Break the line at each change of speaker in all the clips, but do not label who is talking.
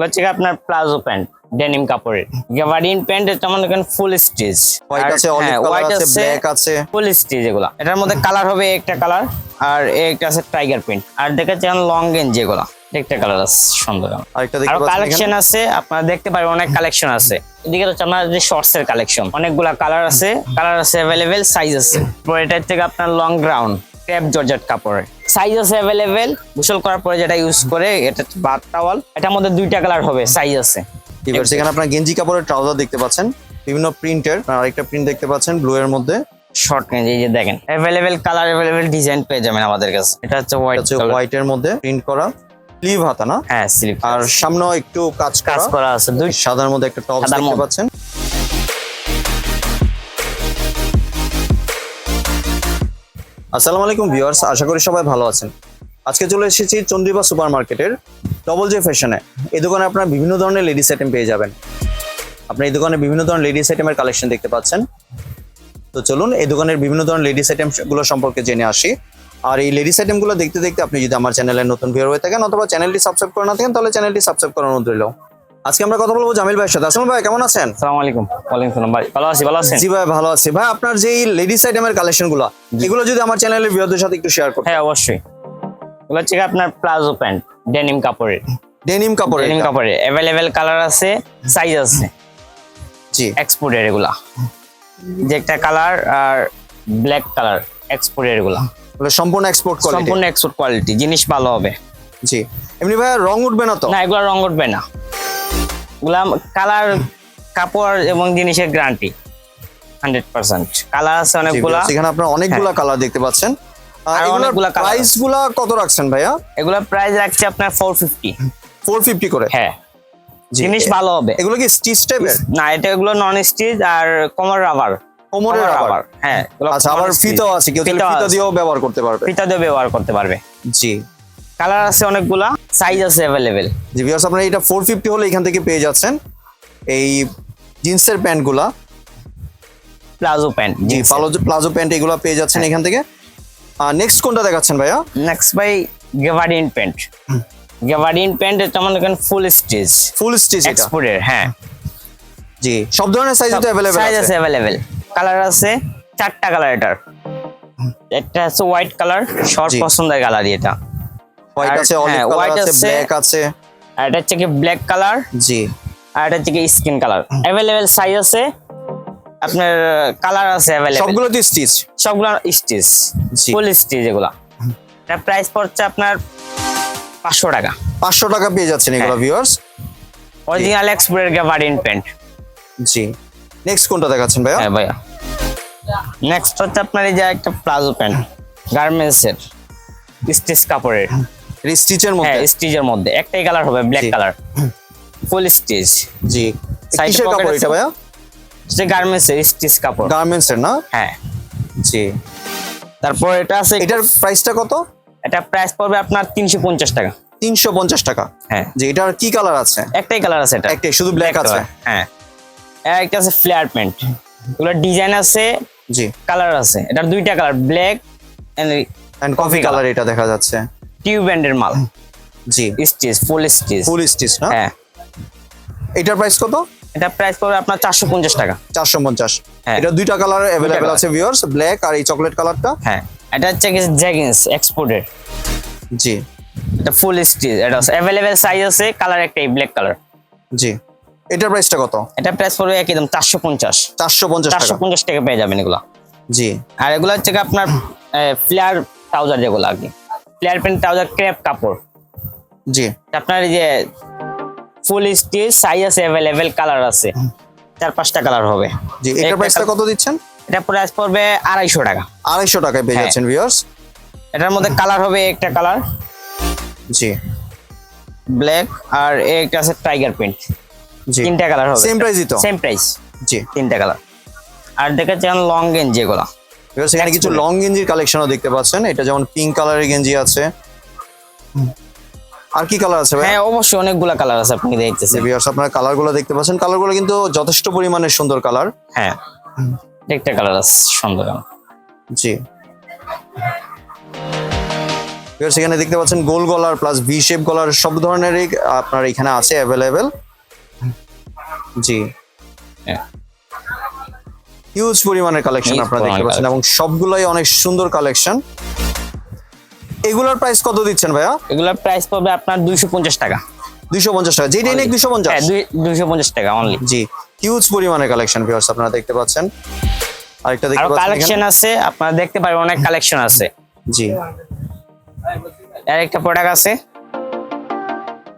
এগুলো হচ্ছে আপনার প্লাজো প্যান্ট ডেনিম কাপড়ের। গ্যাভারিন প্যান্ট এটা মনে করেন ফুল স্টিচ
হোয়াইট আছে অলিভ কালার আছে ব্ল্যাক আছে।
ফুল স্টিচ এগুলো। এটার মধ্যে কালার হবে একটা কালার আর একটা আছে টাইগার প্রিন্ট আর দেখাচ্ছেন লং গেঞ্জি এগুলো। একটা কালার আছে সুন্দর।
আরও
কালেকশন আছে আপনারা দেখতে পারেন অনেক কালেকশন আছে। এদিকে হচ্ছে আপনার যে শর্টস এর কালেকশন অনেকগুলা কালার আছে কালার আছে অ্যাভেলেবেল সাইজ আছে। তারপর এটার থেকে আপনার লং গ্রাউন্ড ক্রেপ জর্জেট কাপড়ের। সাইজ আছে অ্যাভেলেবেল গোসল করার পরে যেটা ইউজ করে এটা বাথ টাওয়াল এটার মধ্যে দুইটা কালার হবে সাইজ আছে।
সেখানে আপনার গেঞ্জি কাপড়ের ট্রাউজার দেখতে পাচ্ছেন বিভিন্ন প্রিন্টের আরেকটা প্রিন্ট দেখতে পাচ্ছেন ব্লু এর মধ্যে।
শর্ট গেঞ্জি এই যে দেখেন অ্যাভেলেবেল কালার অ্যাভেলেবেল ডিজাইন পেয়ে যাবেন আমাদের কাছে। এটা হচ্ছে হোয়াইট
হোয়াইট এর মধ্যে প্রিন্ট করা স্লিভ হাতা না?
হ্যাঁ স্লিপ
আর সামনেও একটু কাজ
কাজ
করা।
করা আছে। দুই
সাদার মধ্যে একটা টপ দেখতে পাচ্ছেন। আসসালামু আলাইকুম ভিউয়ার্স, আশা করি সবাই ভালো আছেন। আজকে চলে এসেছি চন্দ্রিবা সুপার মার্কেটের ডবল জে ফ্যাশনে এই দোকানে আপনারা বিভিন্ন ধরনের লেডিস আইটেম পেয়ে যাবেন। আপনি এই দোকানে বিভিন্ন ধরনের লেডিস আইটেমের কালেকশন দেখতে পাচ্ছেন। তো চলুন, এই দোকানের বিভিন্ন ধরনের লেডিস আইটেমগুলো সম্পর্কে জেনে আসি। আর এই লেডিস আইটেমগুলো দেখতে দেখতে আপনি যদি আমার চ্যানেলে নতুন ভিউয়ার হয়ে থাকেন অথবা চ্যানেলটি সাবস্ক্রাইব করে না থাকেন, তাহলে চ্যানেলটি সাবস্ক্রাইব অনুরোধ রইল। আজকে আমরা কথা বলব জামিল ভাইয়ের সাথে। আসলাম ভাই কেমন আছেন?
আসসালামু আলাইকুম ওয়ালাইকুম সালাম ভাই ভালো আছি ভালো আছেন?
জি ভাই ভালো আছি। ভাই আপনার যে লেডিস আইটেমের কালেকশনগুলো এগুলো যদি আমার চ্যানেলের ভিউয়ারদের সাথে একটু শেয়ার করতেন
হ্যাঁ অবশ্যই। এগুলো হচ্ছে আপনার প্লাজো প্যান্ট ডেনিম কাপড়ের।
ডেনিম কাপড়
ডেনিম কাপড়ের। অ্যাভেলেবেল কালার আছে সাইজ আছে।
জি।
এক্সপোর্টের এগুলা। যে একটা কালার আর ব্ল্যাক কালার এক্সপোর্টের এগুলা।
সম্পূর্ণ এক্সপোর্ট কোয়ালিটি
সম্পূর্ণ এক্সপোর্ট কোয়ালিটি জিনিস ভালো হবে।
জি। এমনি ভাই রং উঠবে না তো?
না এগুলা রং উঠবে না। এগুলা কালার কাপড় এবং জিনিসের গ্যারান্টি হান্ড্রেড পার্সেন্ট কালার আছে অনেকগুলা। হ্যাঁ।
সেখানে আপনারা অনেকগুলা কালার দেখতে পাচ্ছেন।
আর অনেকগুলা
প্রাইসগুলা কত রাখছেন ভাইয়া?
এগুলা প্রাইস রাখছে আপনার ফোর ফিফটি
ফোর ফিফটি করে?
হ্যাঁ। জিনিস ভালো হবে।
এগুলো কি স্টিচ টাইপের
না এটা এগুলো নন স্টিচ আর কোমর রাবার
কোমরের রাবার
হ্যাঁ
আচ্ছা আবার ফিতাও আছে কেউ ফিতা দিয়েও ব্যবহার করতে পারবে।
ফিতা দিয়ে ব্যবহার করতে পারবে।
জি।
কালার আছে অনেকগুলা সাইজ আছে অ্যাভেলেবেল
জি ভিউয়ার্স আপনারা এটা ফোর ফিফটি হলে এখান থেকে পেয়ে যাচ্ছেন এই জিন্সের প্যান্টগুলা।
প্লাজো প্যান্ট
জি প্লাজো প্লাজো প্যান্ট এগুলো পেয়ে যাচ্ছেন এখান থেকে। আর নেক্সট কোনটা দেখাচ্ছেন ভাইয়া?
Next by gabardine pant gabardine pant এটা মনে করেন ফুল স্টিচ
ফুল স্টিচ এটা।
এক্সপোর্টের হ্যাঁ।
জি সব ধরনের সাইজ তো অ্যাভেলেবল
সাইজ আছে। অ্যাভেলেবেল কালার আছে চারটা কালার এটার। একটা আছে হোয়াইট কালার শর্ট পছন্দের কালার এটা।
হোয়াইট আছে অলিভ
হ্যাঁ,
কালার আছে। ব্ল্যাক আছে।
আর এটা হচ্ছে কি ব্ল্যাক কালার
জি।
আর এটা হচ্ছে কি স্কিন কালার অ্যাভেলেবেল সাইজ আছে আপনার কালার আছে অ্যাভেলেবেল
সবগুলো তো স্টিচ
সবগুলো স্টিচ
জি।
ফুল স্টিচ এগুলা। এটা প্রাইস পড়ছে আপনার পাঁচশো টাকা।
পাঁচশো টাকা পেয়ে যাচ্ছেন এগুলো। ভিউয়ার্স
অরিজিনাল এক্সপোর্টের গেভার্ডিন প্যান্ট
জি। নেক্সট কোনটা দেখাচ্ছেন ভাইয়া?
হ্যাঁ ভাইয়া। নেক্সট হচ্ছে আপনার এই যে একটা প্লাজো প্যান্ট গার্মেন্টস এর স্টিচ কাপড়ের।
স্টিচের
হ্যাঁ
মধ্যে
স্টিচের মধ্যে। একটাই কালার হবে ব্ল্যাক কালার ফুল স্টিচ
জি। কিসের কাপড়? এটা ভাইয়া?
যে গার্মেন্টস এর স্টিচ কাপড়।
গার্মেন্টস এর না?
হ্যাঁ।
জি।
তারপর এটা আছে
এটার প্রাইসটা কত?
এটা প্রাইস পড়বে আপনার তিনশো পঞ্চাশ টাকা।
তিনশো পঞ্চাশ টাকা?
হ্যাঁ।
জি এটার কি কালার আছে?
একটাই কালার আছে এটা।
একটাই শুধু ব্ল্যাক আছে?
হ্যাঁ। একটা আছে ফ্লেয়ার প্যান্ট এগুলো ডিজাইন আছে
জি।
কালার আছে। এটার দুইটা colour black and
coffee colour এটা দেখা যাচ্ছে।
টিউব ব্যান্ডের মাল।
জি।
Stitch full stitch
full stitch না?
হ্যাঁ।
এটার প্রাইস কত?
এটা প্রাইস পড়বে আপনার চারশো পঞ্চাশ টাকা।
চারশো পঞ্চাশ।
হ্যাঁ।
এটা দুইটা কালার অ্যাভেলেবেল আছে ভিউয়ার্স ব্ল্যাক আর এই চকলেট কালারটা
হ্যাঁ। এটা হচ্ছে জ্যাগিন্স এক্সপোর্টের
জি।
এটা ফুল স্টিচ এটা অ্যাভেলেবেল সাইজ আছে কালার একটাই ব্ল্যাক কালার
জি। এটার প্রাইসটা কত?
এটা প্রাইস পড়বে একদম চারশো পঞ্চাশ।
চারশো পঞ্চাশ
চারশো
টাকা
পঞ্চাশ টাকা পেয়ে যাবেন এগুলো।
জি।
আর এগুলো হচ্ছে আপনার ফ্লেয়ার ট্রাউজার যেগুলো আর কি। ফ্লেয়ার প্যান্ট ট্রাউজার ক্রেপ কাপড়।
জি।
আপনার এই যে ফুল স্টিচ সাইজ আছে অ্যাভেলেবেল কালার আছে। চার পাঁচটা কালার হবে।
জি
একটা
প্রাইসটা কত দিচ্ছেন?
এটা প্রাইস পড়বে আড়াইশো টাকা।
আড়াইশো টাকায় পেয়ে
হ্যাঁ।
যাচ্ছেন ভিউয়ার্স
এটার মধ্যে কালার হবে একটা কালার
জি।
ব্ল্যাক আর একটা আছে টাইগার প্রিন্ট
জি।
তিনটা কালার হবে।
সেম প্রাইসই তো?
সেম প্রাইস
জি।
তিনটা কালার আর দেখাচ্ছেন লং গেঞ্জি এগুলো
এখানে কিছু লং গেঞ্জির কালেকশনও দেখতে পাচ্ছেন। এটা যেমন পিঙ্ক কালারের গেঞ্জি আছে। আর কি কালার আছে ভাই?
হ্যাঁ অবশ্যই অনেকগুলা কালার আছে আপনি দেখতেছেন।
ভিউয়ার্স আপনারা কালারগুলো দেখতে পাচ্ছেন। কালারগুলো কিন্তু যথেষ্ট পরিমাণে সুন্দর কালার
হ্যাঁ। একটা কালার আছে সুন্দর।
জি। ভিউয়ার্স এখানে দেখতে পাচ্ছেন গোল গলার প্লাস ভি শেপ গলার সব ধরনেরই আপনার এখানে আছে অ্যাভেলেবেল জি।
হ্যাঁ।
হিউজ পরিমাণের কালেকশন আপনারা দেখতে পাচ্ছেন এবং সবগুলোই অনেক সুন্দর কালেকশন এগুলোর প্রাইস কত দিচ্ছেন ভাইয়া?
এগুলোর প্রাইস পড়বে আপনার দুইশো পঞ্চাশ টাকা।
দুইশো পঞ্চাশ টাকা। যেটা দুইশো পঞ্চাশ?
হ্যাঁ দুইশো পঞ্চাশ টাকা অনলি
জি হিউজ পরিমাণের কালেকশন ভিউয়ার্স আপনারা দেখতে পাচ্ছেন। আরেকটা দেখতে পাচ্ছেন
কালেকশন আছে আপনারা দেখতে পারেন অনেক কালেকশন আছে।
জি।
আর একটা প্রোডাক্ট আছে।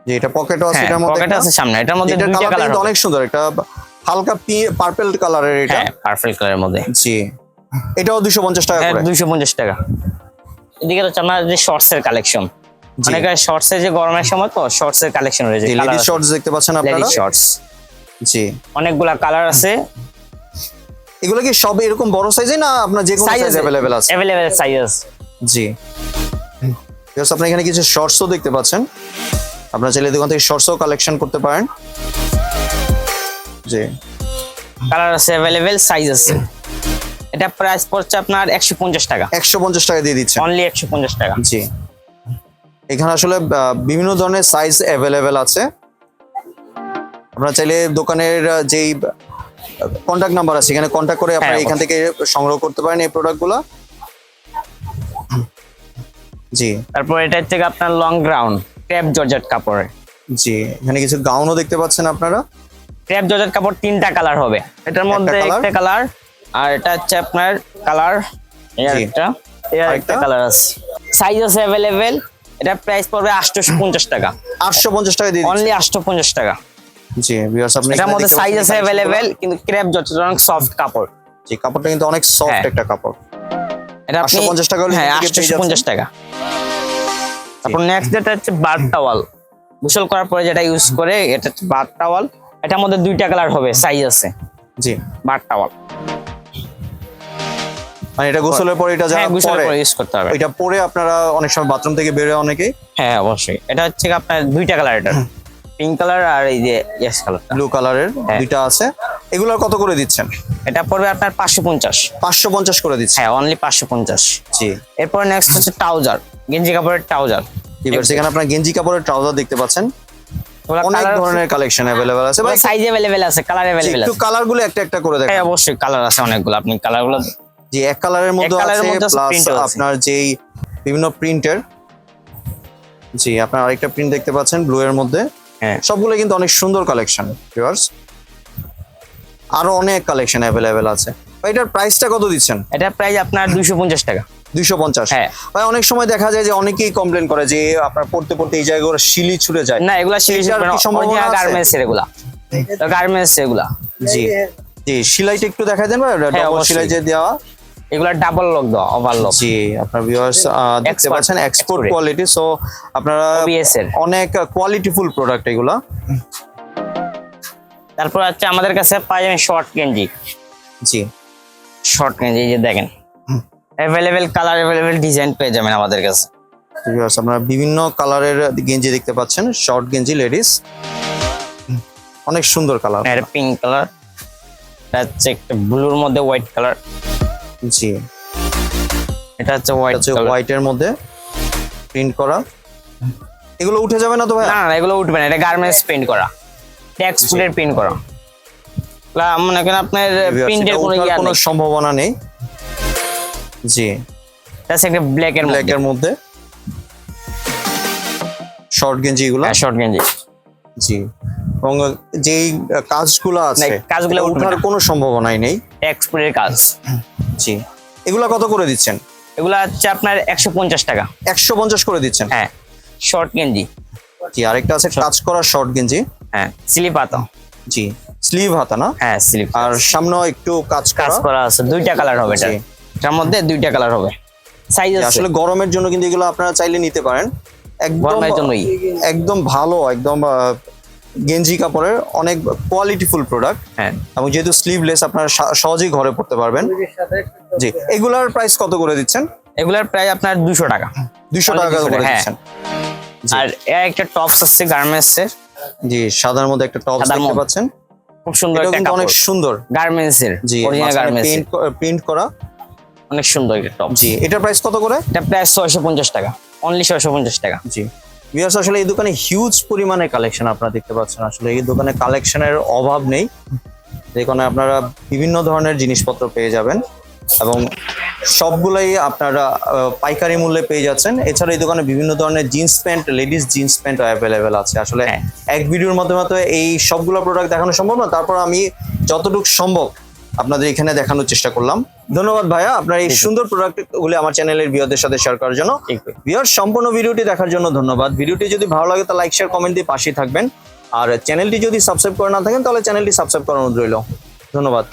জি এটা পকেটও আছে এটার মধ্যে
পকেট আছে সামনে এটার মধ্যে দুইটা কালার
অনেক সুন্দর। একটা হালকা পার্পল কালারের এটা?
হ্যাঁ পারফেক্ট কালারের মধ্যে।
জি। এটাও দুশো পঞ্চাশ টাকা করে?
দুইশো পঞ্চাশ টাকা। এদিকে হচ্ছে আপনার যে শর্টস এর কালেকশন
জি।
অনেক শর্টস এর যে গরমের সময় তো শর্টস এর কালেকশন রয়েছে
লেডিস শর্টস দেখতে পাচ্ছেন আপনারা?
লেডিস শর্টস
জি।
অনেকগুলা কালার আছে।
এগুলো কি সব এরকম বড় সাইজে না আপনার যে কোনো
সাইজ
অ্যাভেলেবেল আছে?
অ্যাভেলেবেল সাইজ
জি। Yes, আপনি এখানে কিছু শর্টসও দেখতে পাচ্ছেন। আপনারা চাইলে দোকান থেকে শর্টসও কালেকশন করতে পারেন। জি।
কালার আছে অ্যাভেলেবেল সাইজ আছে। এটা প্রাইস পড়ছে আপনার একশো পঞ্চাশ টাকা।
একশো পঞ্চাশ টাকা দিয়ে দিচ্ছেন
অনলি একশো পঞ্চাশ টাকা।
জি। এখানে আসলে বিভিন্ন ধরনের সাইজ অ্যাভেলেবেল আছে। আপনারা চাইলে দোকানের যেই কন্ট্যাক্ট নাম্বার আছে এখানে কন্ট্যাক্ট করে আপনারা
হ্যাঁ,
এখান থেকে সংগ্রহ করতে পারেন এই প্রোডাক্টগুলো জি।
তারপর এটা থেকে আপনার লং গ্রাউন্ড ট্যাপ জর্জেট কাপড়ের।
জি। এখানে কিছু গাউনও দেখতে পাচ্ছেন আপনারা।
ট্যাপ জর্জেট কাপড় তিনটা কালার হবে। এটার মধ্যে একটা কালার আর এটা হচ্ছে আপনার কালার। একটা একটা কালার আছে। সাইজ আছে অ্যাভেলেবেল এটা প্রাইস পড়বে আটশোশো পঞ্চাশ টাকা।
আটশো পঞ্চাশ টাকা দিয়ে।
অনলি আটশো পঞ্চাশ টাকা।
জি ভিউয়ার্স আপনি
এটার মধ্যে সাইজ আছে অ্যাভেলেবেল কিন্তু ক্রেপ জর্জেট অনেক সফট কাপড়।
জি কাপড়টা কিন্তু অনেক সফট
হ্যাঁ।
একটা কাপড়।
এটা আপনি
850 টাকা হলে
হ্যাঁ
এখান থেকে পেয়ে
আটশো পঞ্চাশ টাকা। তারপর নেক্সট যেটা হচ্ছে বার টাওয়াল গোসল করার পরে যেটা ইউজ করে এটা হচ্ছে বার টাওয়াল এটার মধ্যে দুইটা কালার হবে সাইজ আছে।
জি।
বার টাওয়াল
মানে এটা গোসলের পরে এটা যারা
হ্যাঁ
পরে।
ইউজ করতে হবে।
এটা পরে আপনারা অনেক সময় বাথরুম থেকে বেরোয় অনেকেই
হ্যাঁ অবশ্যই। এটা হচ্ছে আপনার দুইটা কালার এটা। পিঙ্ক কালার আর এই যে ইয়েস কালার
ব্লু কালারের
হ্যাঁ।
দুইটা আছে। এগুলোর কত করে দিচ্ছেন?
এটা পড়বে আপনার পাঁচশো পঞ্চাশ।
পাঁচশো পঞ্চাশ করে দিচ্ছেন।
হ্যাঁ অনলি পাঁচশো পঞ্চাশ।
জি।
এরপর নেক্সট হচ্ছে ট্রাউজার গেঞ্জি কাপড়ের ট্রাউজার
এবার সেখানে আপনার গেঞ্জি কাপড়ের ট্রাউজার দেখতে পাচ্ছেন। অনেক ধরনের কালেকশন অ্যাভেলেবেল আছে। ভাই
সাইজ অ্যাভেলেবেল আছে কালার
জি,
অ্যাভেলেবেল
একটু কালারগুলো একটা একটা করে
হ্যাঁ
দেখেন
অবশ্যই কালার আছে অনেকগুলো। আপনি কালারগুলো
জি এক কালারের মধ্যে আছে প্লাস
আছে।
আপনার যেই বিভিন্ন প্রিন্টের জি আপনার আরেকটা প্রিন্ট দেখতে পাচ্ছেন ব্লু এর মধ্যে।
হ্যাঁ।
সবগুলো কিন্তু অনেক সুন্দর কালেকশন ভিউয়ার্স আরও অনেক কালেকশন অ্যাভেলেবেল আছে। ভাই, এটার প্রাইসটা কত দিচ্ছেন?
এটা প্রাইস আপনার দুইশো পঞ্চাশ টাকা।
দুইশো পঞ্চাশ।
হ্যাঁ।
ভাই অনেক সময় দেখা যায় যে অনেকেই কমপ্লেন করে যে আপনার পড়তে পড়তে এই জায়গাগুলো শিলি ছুটে যায়।
না এগুলা
আছে?
গার্মেন্টস এগুলা। গার্মেন্টস এগুলা
জি। জি সেলাইটা একটু দেখা দেন ভাই ডবল। সেলাই যে দেওয়া।
এগুলা ডাবল লক দাও ওভারলক
জি আপনার ভিউয়ার্স দেখতে পাচ্ছেন এক্সপোর্ট কোয়ালিটি সো আপনারা অনেক কোয়ালিটিফুল প্রোডাক্ট এগুলা।
তারপর হচ্ছে আমাদের কাছে পাই শর্ট গেঞ্জি।
জি।
শর্ট গেঞ্জি এই যে দেখেন। অ্যাভেলেবেল কালার অ্যাভেলেবেল ডিজাইন পেয়ে যাবেন আমাদের কাছে।
ভিউয়ার্স আপনারা বিভিন্ন কালারের গেঞ্জি দেখতে পাচ্ছেন শর্ট গেঞ্জি লেডিস অনেক সুন্দর কালার
এটা পিঙ্ক কালার এটা হচ্ছে একটা ব্লুর মধ্যে হোয়াইট কালার
জি।
এটা হচ্ছে হোয়াইট
হোয়াইটের মধ্যে প্রিন্ট করা। এগুলো উঠে যাবে না তো ভাই?
না এগুলো উঠবে না এটা গার্মেন্টস প্রিন্ট করা। ট্যাক্স ফুলের প্রিন্ট করা। মনে করেন আপনার প্রিন্টের কোনো
সম্ভাবনা নেই। জি।
এটা একটা ব্ল্যাক এর
ব্ল্যাক
মধ্যে
এর মধ্যে। শর্ট গেঞ্জি এগুলো?
হ্যাঁ শর্ট গেঞ্জি।
জি। এবং যেই কাজগুলো আছে
কাজগুলো
ওঠার কোনো সম্ভাবনাই নেই।
ফুলের কাজ।
জি। এগুলা কত করে দিচ্ছেন?
এগুলা হচ্ছে আপনার একশো পঞ্চাশ টাকা।
একশো পঞ্চাশ করে দিচ্ছেন?
হ্যাঁ শর্ট গেঞ্জি।
জি আরেকটা আছে কাজ করা শর্ট গেঞ্জি।
হ্যাঁ স্লিপ হাতা।
জি স্লিভ হাতা না?
হ্যাঁ স্লিপ।
আর সামনেও একটু কাজ
কাজ
করা
আছে। দুইটা কালার হবে এটা। এটার মধ্যে দুইটা কালার হবে। সাইজ
আসলে গরমের জন্য কিন্তু এগুলো আপনারা চাইলে নিতে পারেন। একদম। একদম ভালো একদম গেঞ্জি কাপড়ের অনেক কোয়ালিটিফুল প্রোডাক্ট
হ্যাঁ।
এবং যেহেতু স্লিভলেস আপনারা সহজেই ঘরে পড়তে পারবেন। জি এগুলার প্রাইস কত করে দিচ্ছেন?
এগুলার প্রায় আপনার দুশো টাকা। Only
টাকা করে
হ্যাঁ।
দিচ্ছেন।
আর এর একটা টপস আছে গার্মেন্টস এর
জি সাদার মধ্যে একটা টপ
সাদার
দেখতে পাচ্ছেন।
খুব সুন্দর
এটা
একটা
কিন্তু অনেক সুন্দর।
গার্মেন্টস এর
জি
অরিজিনাল গার্মেন্টস
প্রিন্ট করা।
অনেক সুন্দর একটা টপ
জি এটার প্রাইস কত করে?
এটা প্রায় ছয়শো পঞ্চাশ টাকা। অনলি ছয়শো পঞ্চাশ টাকা।
জি। ভিউয়ার্স আসলে এই দোকানে হিউজ পরিমাণে কালেকশন আপনারা দেখতে পাচ্ছেন। আসলে এই দোকানে কালেকশনের অভাব নেই। যেখানে আপনারা বিভিন্ন ধরনের জিনিসপত্র পেয়ে যাবেন এবং সবগুলাই আপনারা পাইকারি মূল্যে পেয়ে যাচ্ছেন। এছাড়া এই দোকানে বিভিন্ন ধরনের jeans pant ladies jeans pant available আছে। আসলে
হ্যাঁ।
এক ভিডিওর মাধ্যমে তো এই সবগুলো প্রোডাক্ট দেখানো সম্ভব না। তারপর আমি যতটুকু সম্ভব আপনাদের এখানে দেখানোর চেষ্টা করলাম। ধন্যবাদ ভাইয়া। আপনার এই সুন্দর প্রোডাক্ট গুলি আমার চ্যানেলের ভিওদের সাথে শেয়ার করার জন্য। ভিওর সম্পূর্ণ ভিডিওটি দেখার জন্য ধন্যবাদ। ভিডিওটি যদি ভালো লাগে তাহলে লাইক শেয়ার কমেন্ট দিয়ে পাশেই থাকবেন। আর চ্যানেলটি যদি সাবস্ক্রাইব করে না থাকেন তাহলে চ্যানেলটি সাবস্ক্রাইব করানো রইল। ধন্যবাদ।